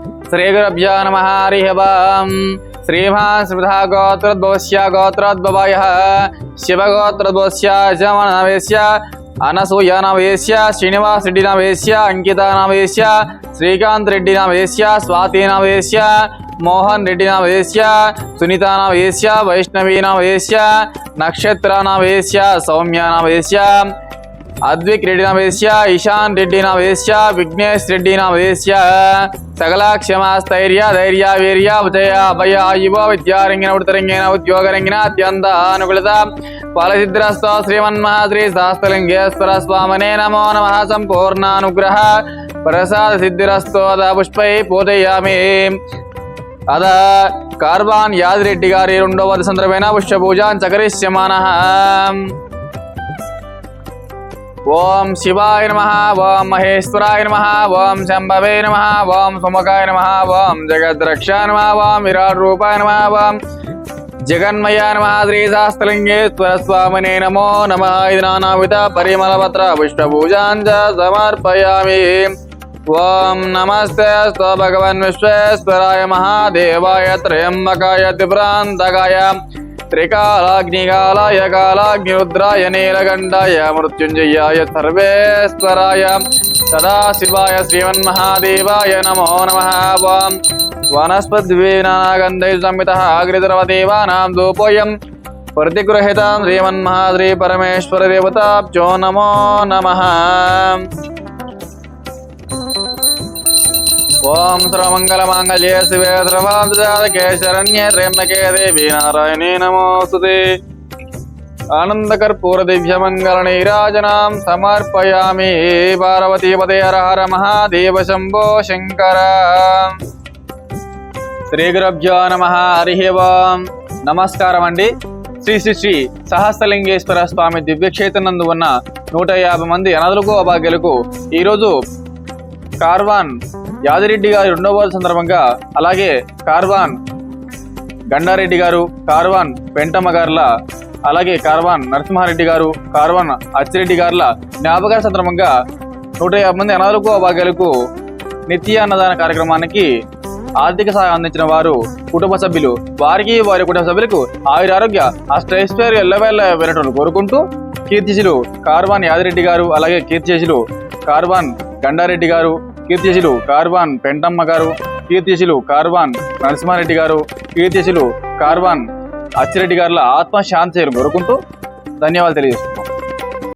श्रीगुरुभ्यो नमः हरिः वम् श्रीमास्मृता गोत्रद्वस्य गोत्रद्वयः शिवगोत्रद्वस्य शमनवेश्य अनसूयानवेश्य श्रीनिवास रेड्डिनवेश्य अंकितानवेश्य श्रीकांत रेड्डिनवेश्य स्वातीनवेश्य मोहन रेड्डिनवेश्य सुनीतानवेश्य, वैष्णवीनवेश्य, नक्षत्रानवेश्य, सौम्यानवेश्य। మోహన్ రెడ్డి నవేశ్య సునీత నవేశ్య అద్విక్ రెడ్డి నవేశ్య ఇషాన్ రెడ్డి నవేశ్య విఘ్నేష్ రెడ్డి నవేశ్య సకల క్షమ స్థైర్య ధైర్య వీర్య ఉదయ అభయ యువ విద్యారంగిన ఉడతరంగిన ఉద్యోగరంగిన అత్యంత అనుకూలత. ఫలసిద్ధిరస్తో శ్రీమన్మహాశ్రీ శాస్త్రలింగేశ్వర స్వామనే నమో నమ. సంపూర్ణానుగ్రహ ప్రసాద సిద్ధిరస్తోద పుష్పై పూజయామి. అద కార్బాన్ యాదిరెడ్డి గారి రెండవ సందర్భమైన పుష్ప పూజాన్ చకరిష్యమాన ఓం శివాయ నమ ఓం మహేశ్వరాయ నమ ఓం శంభవే నమ ఓం సుముఖాయ నమ ఓం జగద్రక్షాయ నమ ఓం విరాట్ రూపాయ నమ ఓం జగన్మయ నమ శ్రీశాస్త్రలింగేశ్వర స్వామినే నమో నమ ఇది నానావిధ పరిమళపత్ర పుష్పపూజాంచ సమర్పయామి ఓం నమస్తే స్వ భగవన్ విశ్వేశ్వరాయ మహాదేవాయ త్రయంబకాయ త్రిపురాంతకాయ త్రికాలాగ్నికాలాయ కాలాగ్నిరుద్రాయ నీలగండాయ మృత్యుంజయాయ సర్వేశ్వరాయ సదాశివాయ శ్రీమన్మహాదేవాయ నమో నమ వాం. వనస్పద్వీనాగంధై సంహిత అగ్రిద్రవదేవానాం ప్రతిగృహితాం శ్రీమన్మహాద్రి పరమేశ్వర దేవతాబ్జో నమో నమః. ఓం సర్వమంగళమాంగళ్యే శివే సర్వాంతజాతకే శరణ్యే త్ర్యంబకే దేవి నారాయణే నమోస్తుతే. ఆనందకర్పూర దివ్యమంగళ నీరాజనాం సమర్పయామి. పార్వతీ పదే హర మహాదేవ శంభో శంకర. శ్రీ గురభ్యో నమ హరి ఓం. నమస్కారం అండి శ్రీ శ్రీ శ్రీ సహస్రలింగేశ్వర స్వామి దివ్యక్షేత్రనందు ఉన్న నూట యాభై మంది అనాథులకు అభాగ్యులకు ఈరోజు కార్వాన్ యాదిరెడ్డి గారి రెండవ రోజు సందర్భంగా అలాగే కార్వాన్ గండారెడ్డి గారు కార్వాన్ పెంటమ్మ గారుల అలాగే కార్వాన్ నరసింహారెడ్డి గారు కార్వాన్ అచ్చిరెడ్డి గారుల జ్ఞాపకాల సందర్భంగా నూట యాభై మంది అనాథులకు అభాగ్యాలకు నిత్య అన్నదాన కార్యక్రమానికి ఆర్థిక సహాయం అందించిన వారు కుటుంబ సభ్యులు. వారికి వారి కుటుంబ సభ్యులకు ఆయుర ఆరోగ్య అష్టైశ్వర్య ఎల్లవేళ్ళ వినటం కోరుకుంటూ కీర్తిశిలు కార్వాన్ యాదిరెడ్డి గారు అలాగే కీర్తిశిలు కార్వాన్ గండారెడ్డి గారు కీర్తిశిలు కార్వాన్ పెంటమ్మ గారు కీర్తిశిలు కార్వాన్ నరసింహారెడ్డి గారు కీర్తిశిలు కార్వాన్ అచ్చిరెడ్డి గారుల ఆత్మశాంతి కొరుకుంటూ ధన్యవాదాలు తెలియజేస్తున్నాను